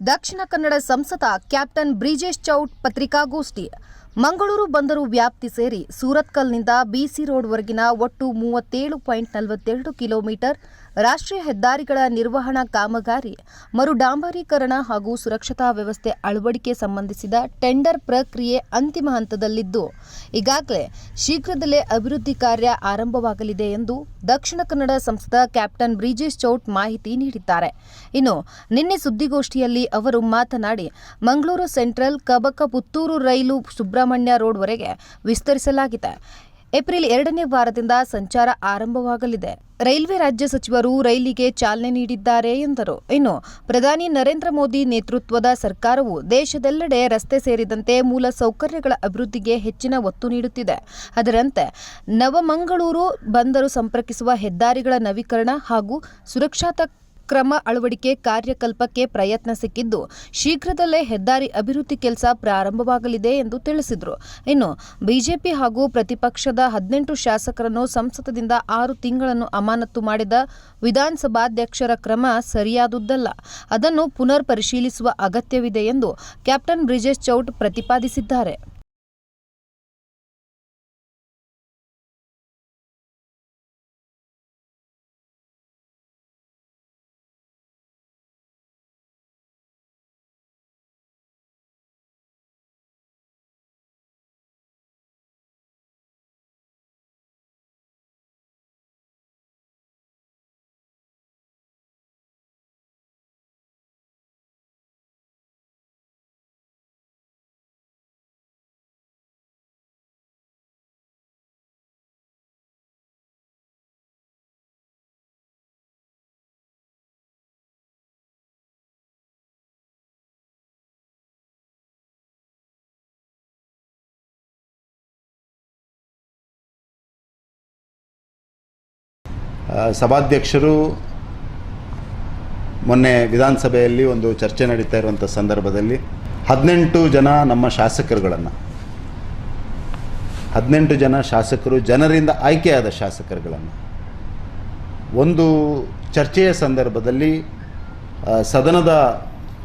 ದಕ್ಷಿಣ ಕನ್ನಡ ಸಂಸದ ಕ್ಯಾಪ್ಟನ್ ಬ್ರಿಜೇಶ್ ಚೌಟ್ ಪತ್ರಿಕಾಗೋಷ್ಠಿ ಮಂಗಳೂರು ಬಂದರು ವ್ಯಾಪ್ತಿ ಸೇರಿ ಸೂರತ್ಕಲ್ನಿಂದ ಬಿಸಿ ರೋಡ್ವರೆಗಿನ ಒಟ್ಟು ಮೂವತ್ತೇಳು ಪಾಯಿಂಟ್ ನಲವತ್ತೆರಡು ಕಿಲೋಮೀಟರ್ ರಾಷ್ಟ್ರೀಯ ಹೆದ್ದಾರಿಗಳ ನಿರ್ವಹಣಾ ಕಾಮಗಾರಿ ಮರು ಡಾಂಬರೀಕರಣ ಹಾಗೂ ಸುರಕ್ಷತಾ ವ್ಯವಸ್ಥೆ ಅಳವಡಿಕೆ ಸಂಬಂಧಿಸಿದ ಟೆಂಡರ್ ಪ್ರಕ್ರಿಯೆ ಅಂತಿಮ ಹಂತದಲ್ಲಿದ್ದು, ಈಗಾಗಲೇ ಶೀಘ್ರದಲ್ಲೇ ಅಭಿವೃದ್ಧಿ ಕಾರ್ಯ ಆರಂಭವಾಗಲಿದೆ ಎಂದು ದಕ್ಷಿಣ ಕನ್ನಡ ಸಂಸದ ಕ್ಯಾಪ್ಟನ್ ಬ್ರಿಜೇಶ್ ಚೌಟ್ ಮಾಹಿತಿ ನೀಡಿದ್ದಾರೆ. ಇನ್ನು ನಿನ್ನೆ ಸುದ್ದಿಗೋಷ್ಠಿಯಲ್ಲಿ ಅವರು ಮಾತನಾಡಿ, ಮಂಗಳೂರು ಸೆಂಟ್ರಲ್ ಕಬಕ ಪುತ್ತೂರು ರೈಲು ಸುಬ್ರಹ್ಮಣ್ಯ ರೋಡ್ವರೆಗೆ ವಿಸ್ತರಿಸಲಾಗಿದೆ. ಏಪ್ರಿಲ್ ಎರಡನೇ ವಾರದಿಂದ ಸಂಚಾರ ಆರಂಭವಾಗಲಿದೆ. ರೈಲ್ವೆ ರಾಜ್ಯ ಸಚಿವರು ರೈಲಿಗೆ ಚಾಲನೆ ನೀಡಿದ್ದಾರೆ ಎಂದರು. ಇನ್ನು ಪ್ರಧಾನಿ ನರೇಂದ್ರ ಮೋದಿ ನೇತೃತ್ವದ ಸರ್ಕಾರವು ದೇಶದೆಲ್ಲೆಡೆ ರಸ್ತೆ ಸೇರಿದಂತೆ ಮೂಲ ಸೌಕರ್ಯಗಳ ಅಭಿವೃದ್ಧಿಗೆ ಹೆಚ್ಚಿನ ಒತ್ತು ನೀಡುತ್ತಿದೆ. ಅದರಂತೆ ನವಮಂಗಳೂರು ಬಂದರು ಸಂಪರ್ಕಿಸುವ ಹೆದ್ದಾರಿಗಳ ನವೀಕರಣ ಹಾಗೂ ಸುರಕ್ಷತಾ ಕ್ರಮ ಅಳವಡಿಕೆ ಕಾರ್ಯಕಲ್ಪಕ್ಕೆ ಪ್ರಯತ್ನ ಸಿಕ್ಕಿದ್ದು, ಶೀಘ್ರದಲ್ಲೇ ಹೆದ್ದಾರಿ ಅಭಿವೃದ್ಧಿ ಕೆಲಸ ಪ್ರಾರಂಭವಾಗಲಿದೆ ಎಂದು ತಿಳಿಸಿದರು. ಇನ್ನು, ಬಿಜೆಪಿ ಹಾಗೂ ಪ್ರತಿಪಕ್ಷದ ಹದಿನೆಂಟು ಶಾಸಕರನ್ನು ಸಂಸತ್ತದಿಂದ ಆರು ತಿಂಗಳನ್ನು ಅಮಾನತು ಮಾಡಿದ ವಿಧಾನಸಭಾಧ್ಯಕ್ಷರ ಕ್ರಮ ಸರಿಯಾದುದ್ದಲ್ಲ ಅದನ್ನು ಪುನರ್ ಪರಿಶೀಲಿಸುವ ಅಗತ್ಯವಿದೆ ಎಂದು ಕ್ಯಾಪ್ಟನ್ ಬ್ರಿಜೇಶ್ ಚೌಟ್ ಪ್ರತಿಪಾದಿಸಿದ್ದಾರೆ. ಸಭಾಧ್ಯಕ್ಷರು ಮೊನ್ನೆ ವಿಧಾನಸಭೆಯಲ್ಲಿ ಒಂದು ಚರ್ಚೆ ನಡೀತಾ ಇರುವಂಥ ಸಂದರ್ಭದಲ್ಲಿ ಹದಿನೆಂಟು ಜನ ನಮ್ಮ ಶಾಸಕರುಗಳನ್ನು, ಹದಿನೆಂಟು ಜನ ಶಾಸಕರು ಜನರಿಂದ ಆಯ್ಕೆಯಾದ ಶಾಸಕರುಗಳನ್ನು, ಒಂದು ಚರ್ಚೆಯ ಸಂದರ್ಭದಲ್ಲಿ ಸದನದ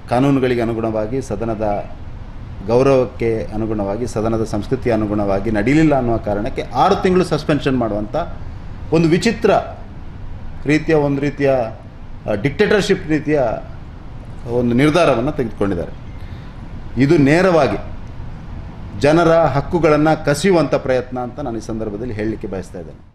ಕಾನೂನುಗಳಿಗೆ ಅನುಗುಣವಾಗಿ, ಸದನದ ಗೌರವಕ್ಕೆ ಅನುಗುಣವಾಗಿ, ಸದನದ ಸಂಸ್ಕೃತಿಯ ಅನುಗುಣವಾಗಿ ನಡೀಲಿಲ್ಲ ಅನ್ನುವ ಕಾರಣಕ್ಕೆ ಆರು ತಿಂಗಳು ಸಸ್ಪೆನ್ಷನ್ ಮಾಡುವಂಥ ಒಂದು ವಿಚಿತ್ರ ರೀತಿಯ ಒಂದು ರೀತಿಯ ಡಿಕ್ಟೇಟರ್ಶಿಪ್ ರೀತಿಯ ಒಂದು ನಿರ್ಧಾರವನ್ನು ತೆಗೆದುಕೊಂಡಿದ್ದಾರೆ. ಇದು ನೇರವಾಗಿ ಜನರ ಹಕ್ಕುಗಳನ್ನು ಕಸಿಯುವಂಥ ಪ್ರಯತ್ನ ಅಂತ ನಾನು ಈ ಸಂದರ್ಭದಲ್ಲಿ ಹೇಳಲಿಕ್ಕೆ ಬಯಸ್ತಾ ಇದ್ದೇನೆ.